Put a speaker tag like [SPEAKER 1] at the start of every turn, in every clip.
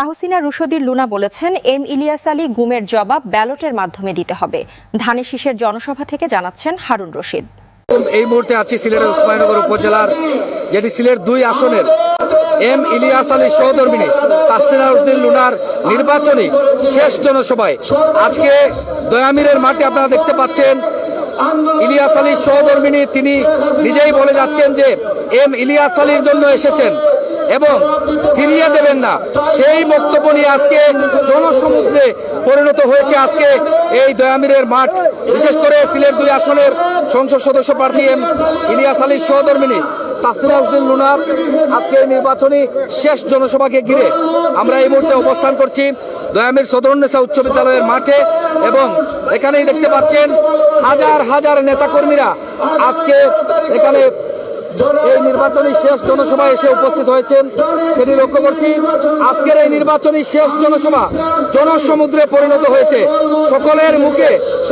[SPEAKER 1] তাহসিনা রুশদীর লুনা বলেছেন, এম ইলিয়াস আলী গুমের জবাব ব্যালটের মাধ্যমে দিতে হবে। ধানের শীষের জনসভা থেকে জানাচ্ছেন হারুন রশিদ।
[SPEAKER 2] এই মুহূর্তে আছি সিলেটের উসমানীনগর উপজেলার, যেটি সিলেট দুই আসনের, এম ইলিয়াস আলী সহধর্মিনী তাসমিনা উদ্দিন লুনার নির্বাচনী শেষ জনসভায়। আজকে দয়ামিরের মাঠে আপনারা দেখতে পাচ্ছেন, ইলিয়াস আলী সহধর্মিনী তিনি নিজেই বলে যাচ্ছেন যে, এম ইলিয়াস আলীর জন্য এসেছেন। এবং ফিরিয়ে দেবেন না। সেই বক্তব্য নিয়ে আজকে জনসমুদ্রে পরিণত হয়েছে আজকে এই দয়ামিরের মাঠ। বিশেষ করে সিলেট দুই আসনের সংসদ সদস্য প্রার্থী এম ইলিয়াস আলীর সহধর্মিনী তাসিরা হোসেন লুনার আজকে এই নির্বাচনী শেষ জনসভাকে ঘিরে আমরা এই মুহূর্তে অবস্থান করছি দয়ামির সদরুন্নেসা উচ্চ বিদ্যালয়ের মাঠে এবং এখানেই দেখতে পাচ্ছেন হাজার হাজার নেতাকর্মীরা আজকে এখানে এই নির্বাচনী শেষ জনসভায় এসে উপস্থিত হয়েছেন সেটি লক্ষ্য করছি। আজকের এই নির্বাচনী শেষ জনসভা জনসমুদ্রে পরিণত হয়েছে। সকলের মুখে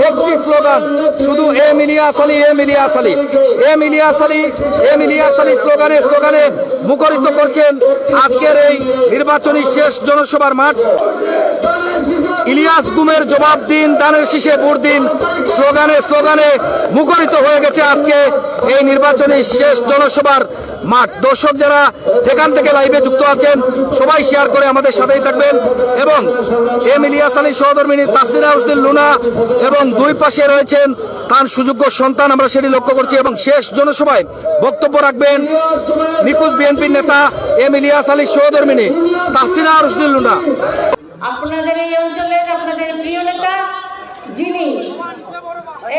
[SPEAKER 2] একটি স্লোগান, শুধু এ মিলিয়াস আলী এ মিলিয়াস আলী এ মিলিয়াস আলী এ মিলিয়াস আলী স্লোগানে স্লোগানে মুখরিত করছেন আজকের এই নির্বাচনী শেষ জনসভার মাঠ। ইলিয়াস গুমের জবাব দিন, দানের শীষে ভোট দিন। স্লোগানে স্লোগানে মুখরিত হয়ে গেছে আজকে এই নির্বাচনী শেষ জনসভার মাঠ। দর্শক যারা যেখান থেকে লাইভে যুক্ত আছেন, সবাই শেয়ার করে আমাদের সাথেই থাকবেন। এবং এম ইলিয়াস আলী সহধর্মিনী তাসিরা উসদিন লুনা এবং দুই পাশে রয়েছেন তার সুযোগ্য সন্তান, আমরা সেটি লক্ষ্য করছি। এবং শেষ জনসভায় বক্তব্য রাখবেন নিখোঁজ বিএনপির নেতা এম ইলিয়াস আলী সহধর্মিনী তাসিরা উসদিন লুনা।
[SPEAKER 3] আপনাদের এই অঞ্চলের আপনাদের প্রিয় নেতা যিনি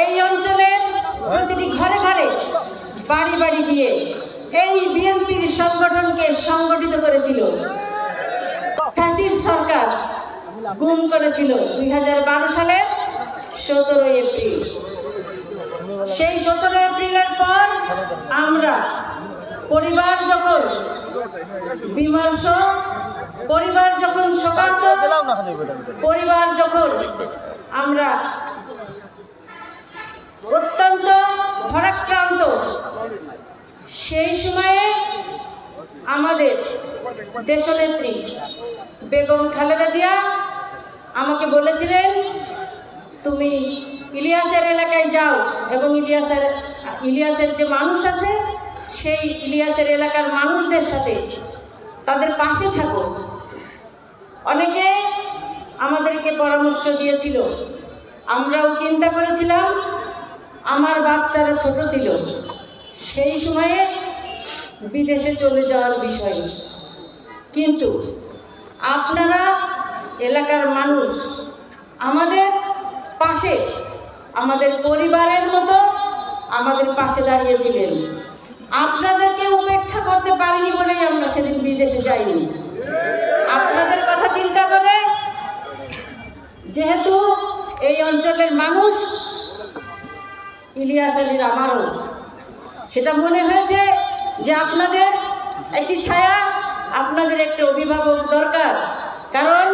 [SPEAKER 3] এই অঞ্চলের প্রতিটি ঘরে ঘরে বাড়ি বাড়ি গিয়ে এই বিএনপির সংগঠনকে সংগঠিত করেছিল। সরকার গুম করেছিল দুই হাজার বারো সালের সতেরোই এপ্রিল। সেই সতেরো এপ্রিলের পর আমরা পরিবার যখন বিমর্ষ পরিবার যখন শোকান্ত পরিবার যখন আমরা অত্যন্ত ভরাক্রান্ত, সেই সময়ে আমাদের দেশনেত্রী বেগম খালেদা জিয়া আমাকে বলেছিলেন, তুমি ইলিয়াসের এলাকায় যাও এবং ইলিয়াসের ইলিয়াসের যে মানুষ আছে সেই ইলিয়াসের এলাকার মানুষদের সাথে তাদের পাশে থাকো। অনেকে আমাদেরকে পরামর্শ দিয়েছিল। আমরাও চিন্তা করেছিলাম, আমার বাচ্চারা ছোট ছিল। সেই সময়ে বিদেশে চলে যাওয়ার বিষয়। কিন্তু আপনারা এলাকার মানুষ, আমাদের পাশে, আমাদের পরিবারের মতো আমাদের পাশে দাঁড়িয়েছিলেন। আপনাদেরকে উপেক্ষা করতে পারিনি বলেই আমরা সেদিন বিদেশে যাইনি। আপনাদের কথা চিন্তা করে যেহেতু এই অঞ্চলের মানুষ, ইলিয়াস আলীর আমারও, সেটা মনে হয়েছে যে আপনাদের একটি ছায়া, আপনাদের একটি অভিভাবক দরকার। কারণ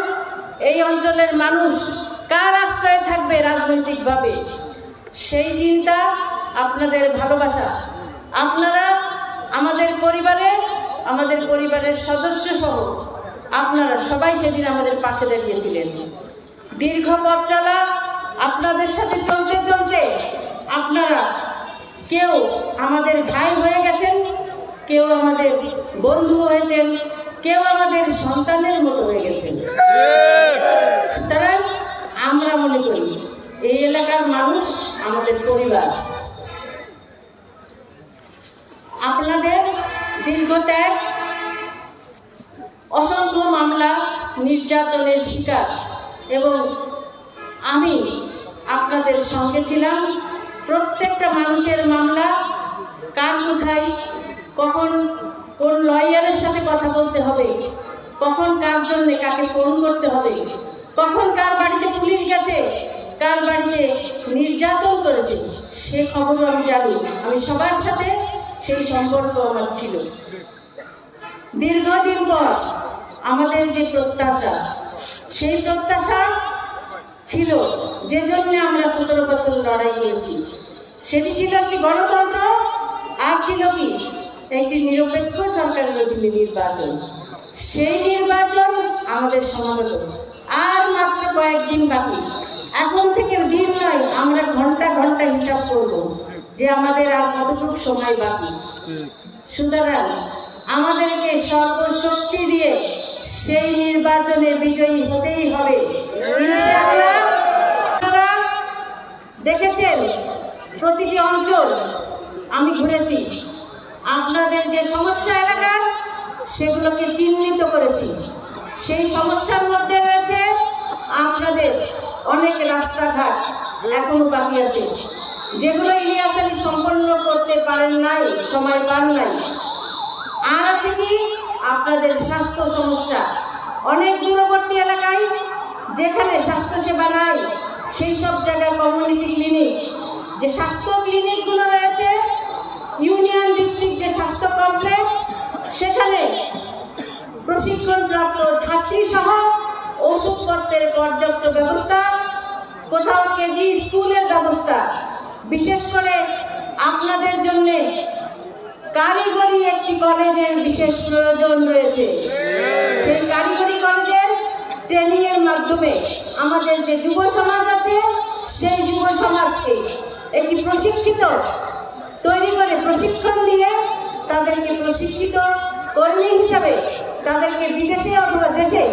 [SPEAKER 3] এই অঞ্চলের মানুষ কার আশ্রয়ে থাকবে রাজনৈতিকভাবে? সেই চিন্তা আপনাদের ভালোবাসা। আপনারা আমাদের পরিবারে, আমাদের পরিবারের সদস্য সহ আপনারা সবাই সেদিন আমাদের পাশে দাঁড়িয়েছিলেন। দীর্ঘ পথ চলা, আপনাদের সাথে চলতে চলতে আপনারা কেউ আমাদের ভাই হয়ে গেছেন, কেউ আমাদের বন্ধু হয়েছেন, কেউ আমাদের সন্তানের মতো হয়ে গেছেন। এবং আমি আপনাদের সঙ্গে ছিলাম। প্রত্যেকটা মানুষের মামলা, কার কোথায়, কখন, কোন লয়ারের সাথে কথা বলতে হবে, কখন কার জন্য কাকে ফোন করতে হবে, কখন কার বাড়িতে পুলিশ গেছে, কার বাড়িতে নির্যাতন করেছে, সে খবর আমি জানি। আমি সবার সাথে সেই সম্পর্ক আমার ছিল। দীর্ঘদিন পর আমাদের যে প্রত্যাশা সেই প্রত্যাশা ছিল যে জন্য আমরা সতেরো বছর লড়াই করেছি সেটি ছিল একটি গণতন্ত্র, আর ছিল কি? একটি নিরপেক্ষ সরকারের অধীনে নির্বাচন। সেই নির্বাচন আমাদের সমাগত। আর মাত্র কয়েকদিন বাকি। এখন থেকে দিন নয়, আমরা ঘণ্টা ঘণ্টা হিসাব করব যে আমাদের আর কতটুকু সময় বাকি। সুতরাং আমাদেরকে সর্বশক্তি দিয়ে সেই নির্বাচনে বিজয়ী হতেই হবে। দেখেছেন প্রতিটি অঞ্চল আমি ঘুরেছি। আপনাদের যে সমস্যা এলাকার সেগুলোকে চিহ্নিত করেছি। সেই সমস্যার মধ্যে রয়েছে আপনাদের অনেক রাস্তাঘাট এখনও বাকি আছে। যেগুলো ইলিয়াস আলী সম্পন্ন করতে পারেন নাই, সময় পান নাই। আর আছে কি? আপনাদের স্বাস্থ্য সমস্যা। অনেক দূরবর্তী এলাকায় যেখানে স্বাস্থ্য সেবা নাই, সেই সব জায়গায় কমিউনিটি ক্লিনিক যে স্বাস্থ্য ক্লিনিকগুলো রয়েছে ইউনিয়ন ভিত্তিক যে স্বাস্থ্য কমপ্লেক্স সেখানে প্রশিক্ষণপ্রাপ্ত ছাত্রী সহ ওষুধপত্রের পর্যাপ্ত ব্যবস্থা, কোথাও কেজি স্কুলের ব্যবস্থা। বিশেষ করে আপনাদের জন্য কারিগরি একটি কলেজের বিশেষ প্রয়োজন রয়েছে সেই কারিগরি কলেজের ট্রেনিং এর মাধ্যমে আমাদের যে যুব সমাজ আছে, সেই যুব সমাজকে একটি প্রশিক্ষিত, তৈরি করে প্রশিক্ষণ দিয়ে তাদেরকে প্রশিক্ষিত কর্মী হিসাবে তাদেরকে বিদেশে অথবা দেশে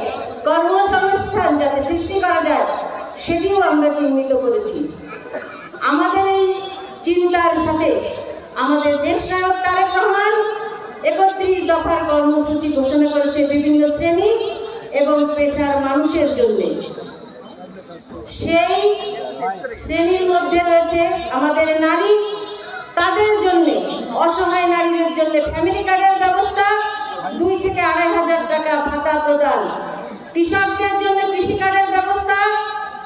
[SPEAKER 3] কর্মসংস্থান যাতে সৃষ্টি করা যায়, সেটিও আমরা চিহ্নিত করেছি। আমাদের এই চিন্তার সাথে আমাদের দেশ নায়ক তারেক রহমান একত্রিশ দফার কর্মসূচি ঘোষণা করেছে বিভিন্ন শ্রেণি এবং পেশার মানুষের জন্য। সেই শ্রেণির মধ্যে রয়েছে আমাদের নারী। তাদের জন্য, অসহায় নারীদের জন্য ফ্যামিলি কার্ডের ব্যবস্থা, দুই থেকে আড়াই হাজার টাকা ভাতা প্রদান। কৃষকদের জন্য কৃষি কার্ডের ব্যবস্থা,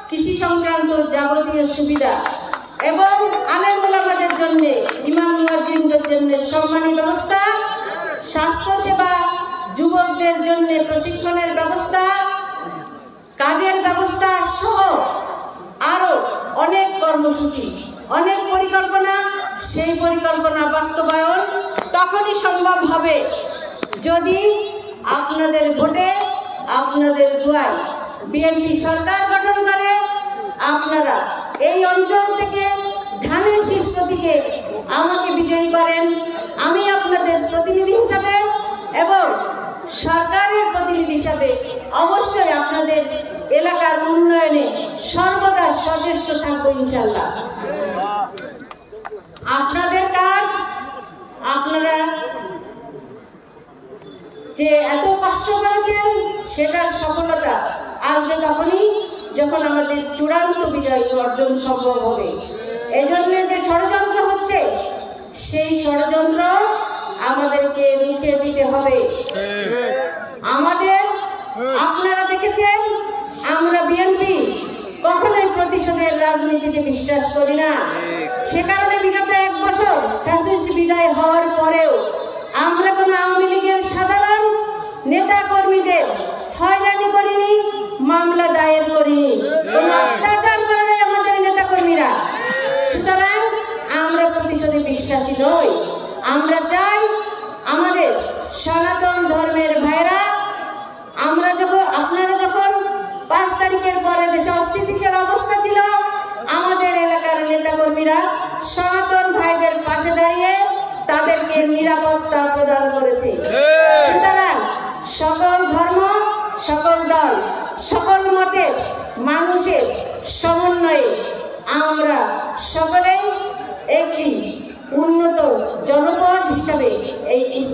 [SPEAKER 3] কৃষি সংক্রান্ত যাবতীয় সুবিধা এবং আলেম ওলামাদের জন্য ইমাম মুয়াজ্জিনদের জন্য সম্মানী ব্যবস্থা স্বাস্থ্য সেবা যুবকদের জন্য প্রশিক্ষণের ব্যবস্থা, কাজের ব্যবস্থা সহ আরও অনেক কর্মসূচি, অনেক পরিকল্পনা। সেই পরিকল্পনা বাস্তবায়ন তখনই সম্ভব হবে যদি আপনাদের ভোটে, আপনাদের দুয়ায় বিএনপি সরকার গঠন করে। আপনারা এই অঞ্চল থেকে ধানের শীষ প্রতীকে আমাকে বিজয়ী করেন। আমি আপনাদের প্রতিনিধি এবং সরকারের প্রতিনিধি হিসাবে অবশ্যই আপনাদের এলাকার উন্নয়নে সর্বদা সচেষ্ট থাকব ইনশাল্লাহ আপনাদের কাজ, আপনারা যে এত কষ্ট করেছেন, সেটার সফলতা আসবে তখনই যখন আমাদের চূড়ান্ত বিজয় অর্জন সম্ভব হবে। এজন্য যে ষড়যন্ত্র হচ্ছে, সেই ষড়যন্ত্র আমাদেরকে রুখে দিতে হবে। আমাদের আপনারা দেখেছেন আমরা বিএনপি কখনোই প্রতিশোধের রাজনীতিতে বিশ্বাস করি না। সে কারণে বিগত এক বছর ফ্যাসিস্ট বিদায় হওয়ার পরেও আমরা কোনো আওয়ামী লীগের সাধারণ নেতা কর্মীদের হয়রানি করিনি মামলা দায়ের করিনি। কোনো অত্যাচার করে নাই আমাদের নেতা কর্মীরা সুতরাং আমরা প্রতিশোধে বিশ্বাসী নই। আমরা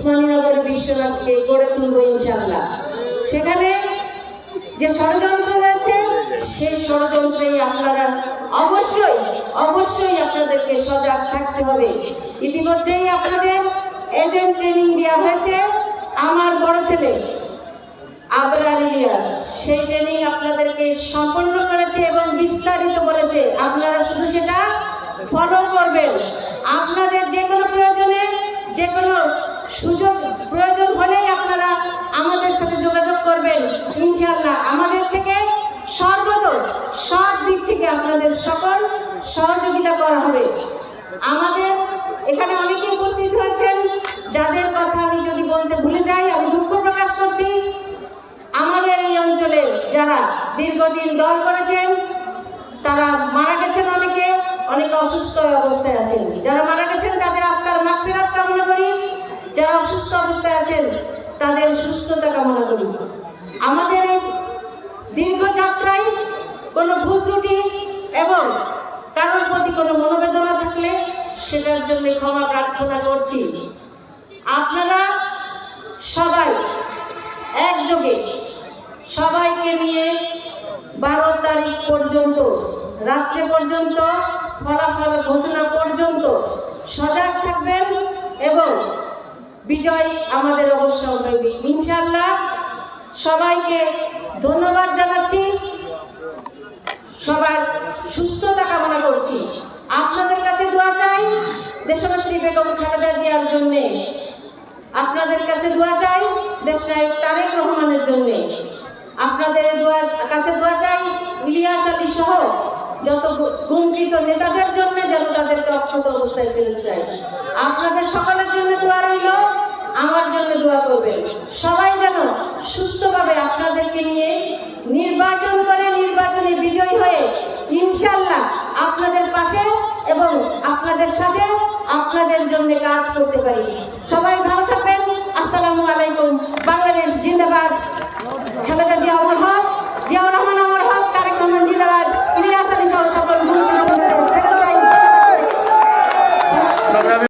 [SPEAKER 3] উসমানীনগর বিশ্বনাথকে গড়ে তুলব ইনশাল্লাহ সেখানে যে ষড়যন্ত্র রয়েছে, সেই ষড়যন্ত্রেই আপনারা অবশ্যই অবশ্যই আপনাদেরকে সজাগ থাকতে হবে। ইতিমধ্যেই আপনাদের এজেন্ট ট্রেনিং দেওয়া হয়েছে আমার বড় ছেলে, আবরার ইলিয়াস। সেই ট্রেনিং আপনাদেরকে সম্পন্ন করেছে এবং বিস্তারিত বলেছে। আপনারা শুধু সেটা ফলো করবেন। আপনাদের যে কোনো প্রয়োজনে যে কোনো সুযোগ, প্রয়োজন হলেই আপনারা আমাদের সাথে যোগাযোগ করবেন। ইনশাল্লাহ আমাদের থেকে সর্বত সব দিক থেকে আপনাদের সকল সহযোগিতা করা হবে। আমাদের এখানে অনেকে উপস্থিত হয়েছেন যাদের কথা আমি যদি বলতে ভুলে যাই, আমি দুঃখ প্রকাশ করছি। আমাদের এই অঞ্চলে যারা দীর্ঘদিন দল করেছেন, তারা মারা গেছেন অনেকে, অনেক অসুস্থ অবস্থায় আছেন। যারা মারা গেছেন, তাদের আত্মার মাগফিরাত কামনা করি। যারা অসুস্থ অবস্থায় আছেন, তাদের সুস্থতা কামনা করি। আমাদের এই দীর্ঘ যাত্রায় কোনো ভুল ত্রুটি এবং কারোর প্রতি কোনো মনোবেদনা থাকলে সেটার জন্য ক্ষমা প্রার্থনা করছি। আপনারা সবাই একযোগে সবাইকে নিয়ে বারো তারিখ পর্যন্ত, রাত্রে পর্যন্ত, ফলাফল ঘোষণা পর্যন্ত সজাগ থাকবেন এবং বিজয় আমাদের অবশ্য হইবে ইনশাল্লাহ সবাইকে ধন্যবাদ জানাচ্ছি। সবার সুস্থতা কামনা করছি। আপনাদের কাছে দোয়া চাই দেশনেত্রী বেগম খালেদা জিয়ার জন্যে। আপনাদের কাছে দোয়া চাই দেশনায়ক তারেক রহমানের জন্যে। আপনাদের দোয়া কাছে দোয়া চাই ইলিয়াস আলী সহ যত গুমকিত নেতাদের জন্য যেন তাদেরকে অক্ষত অবস্থায় ফেলতে চাই আপনাদের সকলের জন্য দোয়া রইল, আমার জন্য দোয়া করবেন। সবাই যেন সুস্থভাবে আপনাদেরকে নিয়ে নির্বাচন করে নির্বাচনে বিজয়ী হয়ে ইনশাল্লাহ আপনাদের পাশে এবং আপনাদের সাথে আপনাদের জন্য কাজ করতে পারি। সবাই ভালো থাকবেন। আসসালামু আলাইকুম। বাংলাদেশ জিন্দাবাদ। খেলাটা জিয়াউর রহমান জিয়াউর রহমান